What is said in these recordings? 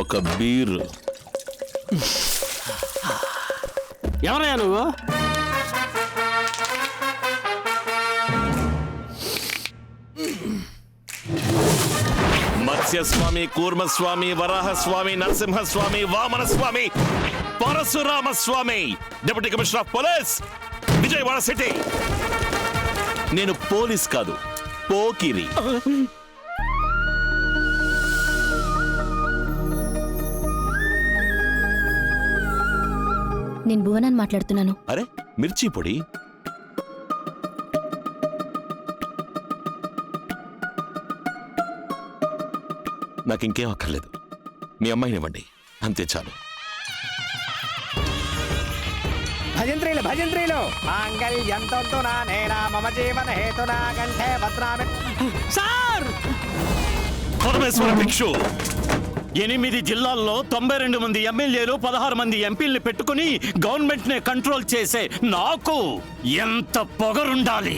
ఒక బీరు. ఎవరయ్యా నువ్వు? Matsyaswami Kurmaswami Varahaswami Narasimhaswami Vamanaswami Parashuramaswami deputy commissioner of police Vijayawada city. నేను police కాదు పోకిరి. నేను భువనాన్ని మాట్లాడుతున్నాను. అరే మిర్చి పొడి? నాకు ఇంకేం అక్కర్లేదు. మీ అమ్మాయినివ్వండి అంతే చాలు. భజంత్రీలు భజంత్రీలు! మాంగళ్యంతో నా నేనా మమ జీవన హేతునా కంఠే భద్రామి. సార్! పరమేశ్వర భిక్షు! ఎనిమిది జిల్లాల్లో తొంభై రెండు మంది ఎమ్మెల్యేలు పదహారు మంది ఎంపీల్ని పెట్టుకుని గవర్నమెంట్ని కంట్రోల్ చేసే నాకు ఎంత పొగరుండాలి?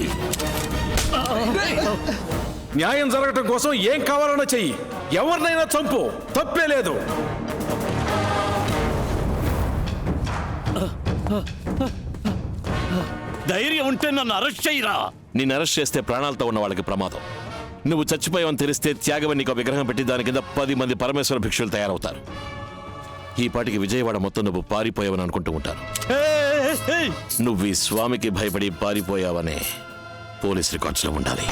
న్యాయం జరగటం కోసం ఏం కావాలన్నా చెయ్యి. ఎవరినైనా చంపు. తప్పే లేదు. ధైర్యం ఉంటే నన్ను అరెస్ట్ చేయరా? నిన్ను అరెస్ట్ చేస్తే ప్రాణాలతో ఉన్న వాళ్ళకి ప్రమాదం. నువ్వు చచ్చిపోయావని తెలిస్తే త్యాగవని నీకు విగ్రహం పెట్టి దాని కింద పది మంది పరమేశ్వర భిక్షులు తయారవుతారు. ఈ పాటికి విజయవాడ మొత్తం నువ్వు పారిపోయావని అనుకుంటూ ఉంటారు నువ్వు ఈ స్వామికి భయపడి పారిపోయావనే పోలీస్ రికార్డ్స్లో ఉండాలి.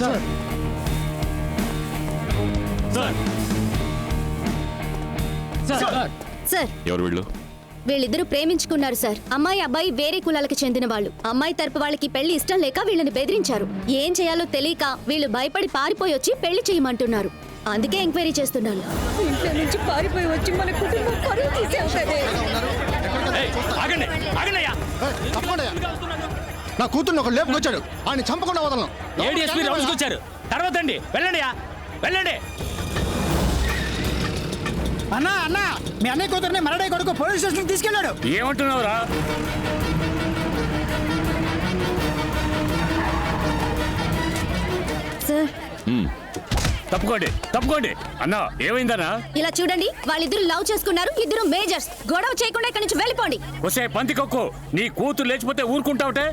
సార్. ఎవరు వీళ్ళు? వీళ్ళిద్దరూ ప్రేమించుకున్నారు సార్. అమ్మాయి అబ్బాయి వేరే కులాలకు చెందిన వాళ్ళు. అమ్మాయి తరపు వాళ్ళకి పెళ్ళి ఇష్టం లేక వీళ్ళని బెదిరించారు. ఏం చేయాలో తెలియక వీళ్ళు భయపడి పారిపోయి వచ్చి పెళ్ళి చేయమంటున్నారు. అందుకే ఎంక్వైరీ చేస్తున్నాను ఇంట్లో నుంచి పారిపోయి వచ్చి మన కుటుంబం పరువు తీసేస్తుంది. నా కూతుర్ని ఒక లేపుకొచ్చాడు. ఆయన చంపకుండా వదలను. ఏడీఎస్పీ రౌండ్స్కి వచ్చారు. తర్వాత అండి. వెళ్ళండి వెళ్ళండి. అన్నా అన్నా మీ అన్నయ్య కూతుర్ని మరడై కొడుకు పోలీస్ స్టేషన్ తీసుకెళ్ళాడు. ఏమంటున్నావురా? సార్. తప్పుకోండి తప్పుకోండి. అన్నా ఏమైందన్నా? ఇలా చూడండి వాళ్ళిద్దరు లవ్ చేసుకున్నారు ఇద్దరు మేజర్స్. గొడవ చేయకుండా ఇక్కడి నుంచి వెళ్ళిపోండి. వసే పంది కొక్కు నీ కూతురు లేచిపోతే ఊరుకుంటావుటే?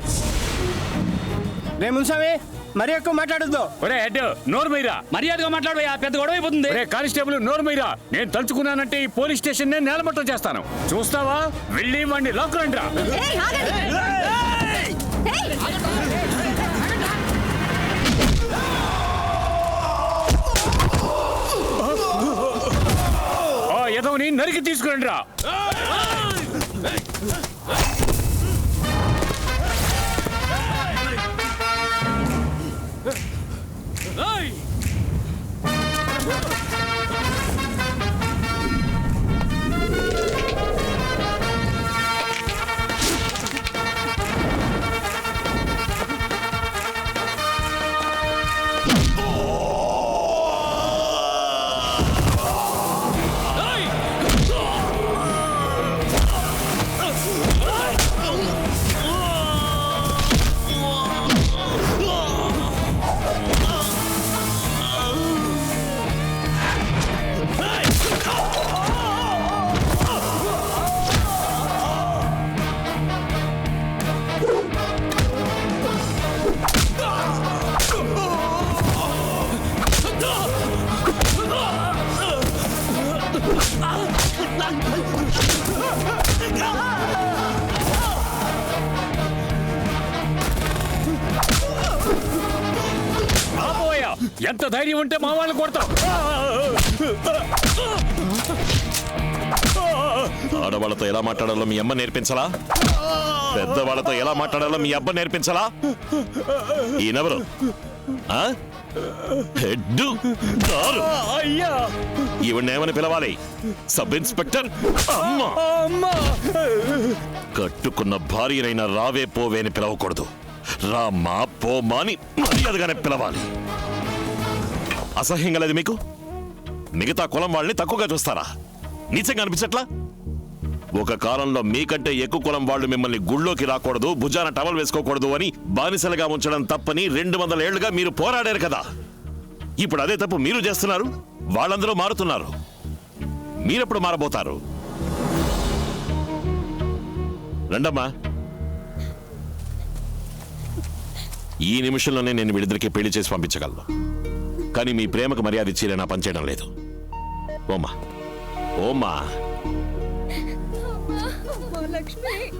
రే మున్సామి మరి ఎక్కువ మాట్లాడద్దు. ఒరే హెడ్ నోరు మీరా. మర్యాదగా మాట్లాడు పెద్ద గొడవ అయిపోతుంది. ఒరే కానిస్టేబుల్ నోరు మీరా. నేను తలుచుకున్నానంటే ఈ పోలీస్ స్టేషన్ నేను నేలమట్టం చేస్తాను. చూస్తావా? వెళ్ళి వాడిని లాక్ రండి రా ఏయ్, ఆగండి. ఏయ్, ఆ ఎదవని నరికి తీసుకురండి రా ఎంత ధైర్యం ఉంటే మా వాళ్ళని కొడతాం ఆడవాళ్ళతో ఎలా మాట్లాడాలో మీ అమ్మ నేర్పించలా? పెద్దవాళ్ళతో ఎలా మాట్లాడాలో మీ అబ్బ నేర్పించలా? ఈయనెవరు? ఆ? హెడ్ దారు అయ్యా. ఈవిడేమని పిలవాలి. సబ్ ఇన్స్పెక్టర్ అమ్మ. అమ్మా. కట్టుకున్న భార్యనైనా రావే పోవే అని పిలవకూడదు. రామ్మా పోమా అని మర్యాదగానే పిలవాలి. అసహ్యం కలది మీకు? మిగతా కులం వాళ్ళని తక్కువగా చూస్తారా? నీచంగా అనిపించట్లా? ఒక కాలంలో మీకంటే ఎక్కువ కులం వాళ్ళు మిమ్మల్ని గుళ్ళోకి రాకూడదు భుజాన టవల్ వేసుకోకూడదు అని బానిసలుగా ఉంచడం తప్పని రెండు వందల ఏళ్ళుగా మీరు పోరాడారు కదా. ఇప్పుడు అదే తప్పు మీరు చేస్తున్నారు వాళ్ళందరూ మారుతున్నారు. మీరెప్పుడు మారబోతారు? రండమ్మా. ఈ నిమిషంలోనే నేను వీళ్ళిద్దరికి పెళ్ళి చేసి పంపించగలను. కానీ మీ ప్రేమకు మర్యాద ఇచ్చి పనిచేయడం లేదు. ఓమా ఓమా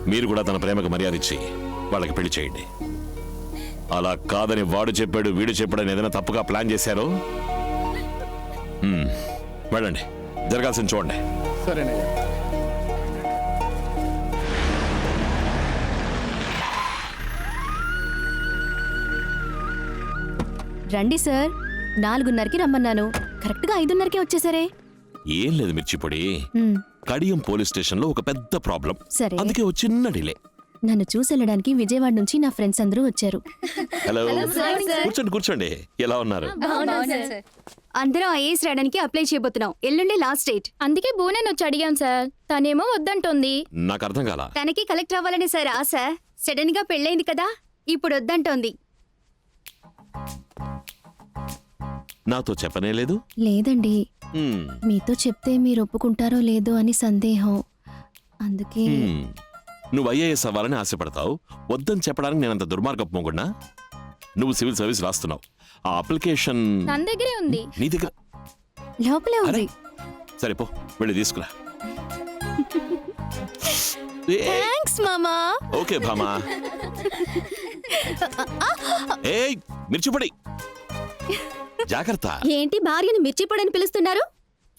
మీరు కూడా తన ప్రేమకు మర్యాద ఇచ్చి వాళ్ళకి పెళ్ళి చేయండి. అలా కాదని వాడు చెప్పాడు వీడు చెప్పాడని ఏదైనా తప్పుగా ప్లాన్ చేశారో. వెళ్ళండి. జరగాల్సింది చూడండి. సరేనయ్యా. రండి సార్. నాలుగున్నరకి రమ్మన్నాను. కరెక్ట్గా ఐదున్నరకే వచ్చేసరే. ఏం లేదు మిర్చిపొడి కడియం పోలీస్ స్టేషన్లో ఒక పెద్ద ప్రాబ్లం. సరే. అందుకే ఓ చిన్న డిలే. నన్ను చూసి వెళ్ళడానికి విజయవాడ నుంచి నా ఫ్రెండ్స్ అందరూ వచ్చారు. హలో. కూర్చోండి కూర్చోండి. ఎలా ఉన్నారు? అందరం ఐఏఎస్ రాయడానికి అప్లై చేయబోతున్నాం. ఎల్లుండి లాస్ట్ డేట్. అందుకే బోనన్ వచ్చి అడిగాం సార్. తనేమో వద్దంటోంది. నాకు అర్థం కాల? తనకి కలెక్టర్ అవ్వాలని సార్ ఆశ. సడన్గా పెళ్ళైంది కదా ఇప్పుడు వద్దంటోంది. నాతో చెప్పనే లేదు? లేదండి. మీతో చెప్తే మీరు ఒప్పుకుంటారో లేదో అని సందేహం. అందుకే మ్మ్. నువ్వు ఐఏఎస్ అవ్వాలని ఆశపడతావు. వద్దని చెప్పడానికి నేనంత దుర్మార్గపు మొగుడినా? నువ్వు సివిల్ సర్వీస్ రాస్తున్నావు. ఆ అప్లికేషన్ తన దగ్గరే ఉంది. నీ దగ్గర లోపలే ఉంది. సరే పో వెళ్ళి తీసుకురా. థ్యాంక్స్ మామా. ఓకే భామా. ఏయ్ మిర్చిపొడి జాగ్రత్త. ఏంటి భార్యని మిర్చిపొడని పిలుస్తున్నారు?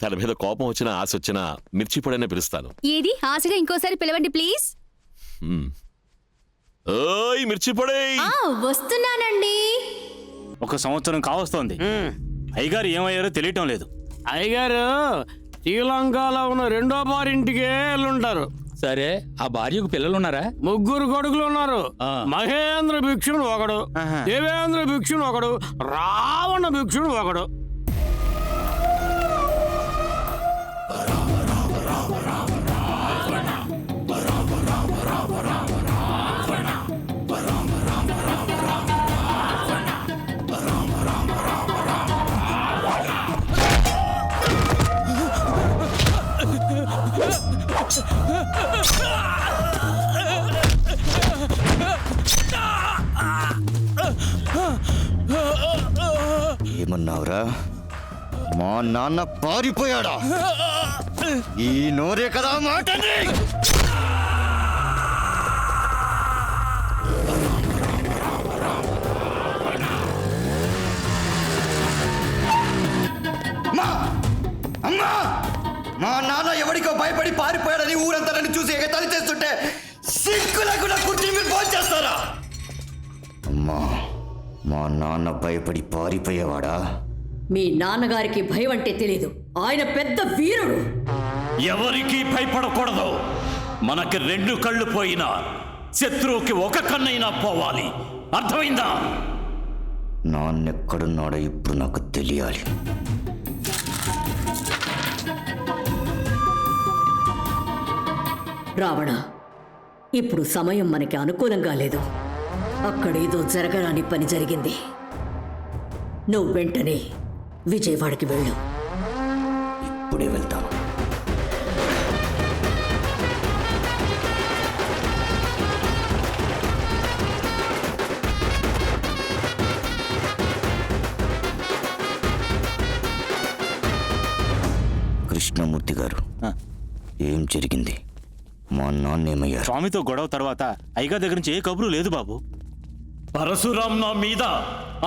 తన మీద కోపం వచ్చినా ఆశ వచ్చినా మిర్చిపొడనే పిలుస్తాను. ఏది? ఆశగా ఇంకోసారి పిలవండి ప్లీజ్. ఓయ్ మిర్చిపొడి వస్తున్నానండి. ఒక సంవత్సరం కావస్తోంది. అయ్యగారు ఏమయ్యారో తెలియటం లేదు. అయ్యగారు శ్రీలంకలో ఉన్న రెండో బారింటికే వెళ్ళుంటారు సరే ఆ భార్యకు పిల్లలున్నారా ముగ్గురు కొడుకులు ఉన్నారు. మహేంద్ర భిక్షుడు ఒకడు. దేవేంద్ర భిక్షుడు ఒకడు రావణ భిక్షుడు ఒకడు మా నాన్న పారిపోయాడా? ఈ నోరే కదా మాటని! అమ్మా! మా నాన్న ఎవరికో భయపడి పారిపోయాడని ఊరంతా నన్ను చూసి ఎగతాళి చేస్తుంటే సిగ్గు కూడా కూర్చుని మీరు ఫోన్ చేస్తారా? అమ్మా మా నాన్న భయపడి పారిపోయేవాడా? మీ నాన్నగారికి భయం అంటే తెలీదు. ఆయన పెద్ద వీరుడు. ఎవరికి భయపడకూడదు. మనకి రెండు కళ్ళు పోయినా శత్రువుకి ఒక కన్నైనా పోవాలి. అర్థమైందా? నాన్నెక్కడున్నాడో ఇప్పుడు నాకు తెలియాలి. రావణ ఇప్పుడు సమయం మనకి అనుకూలంగా లేదు. అక్కడేదో జరగరాని పని జరిగింది. నువ్వు వెంటనే విజయవాడకి వెళ్ళు. ఇప్పుడే వెళ్తాను. కృష్ణమూర్తి గారు ఏం జరిగింది? మా నాన్న ఏమయ్యారు? స్వామితో గొడవ తర్వాత అయ్యగారి దగ్గర నుంచి ఏ కబురు లేదు బాబు. పరశురాం నా మీద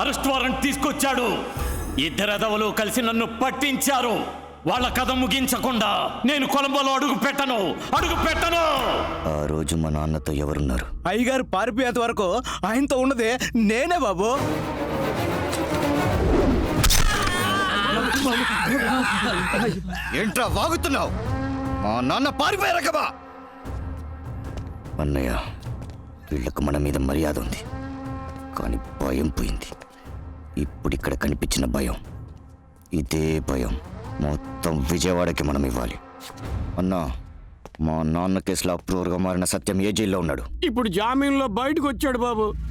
అరెస్ట్ వారెంట్ తీసుకొచ్చాడు. ఇద్దరెదవలు కలిసి నన్ను పట్టించారు. వాళ్ళ కథ ముగించకుండా నేను కొలంబోలో అడుగు పెట్టను. అడుగు పెట్టను. ఆ రోజు మా నాన్నతో ఎవరున్నారు? అయ్యగారు పారిపోయేంత వరకు ఆయనతో ఉన్నదే నేనే బాబు. ఏంట్రా వాగుతున్నావు? మా నాన్న పారిపోయారా కబా అన్నయ్య వీళ్ళకు మన మీద మర్యాద ఉంది. కానీ భయం పోయింది. ఇప్పుడిక్కడ కనిపించిన భయం. ఇదే భయం. మొత్తం విజయవాడకి మనం ఇవ్వాలి. అన్నా మా నాన్న కేసులో అప్రూవర్గా మారిన సత్యం ఏ జైల్లో ఉన్నాడు? ఇప్పుడు జామీన్లో బయటకు వచ్చాడు బాబు.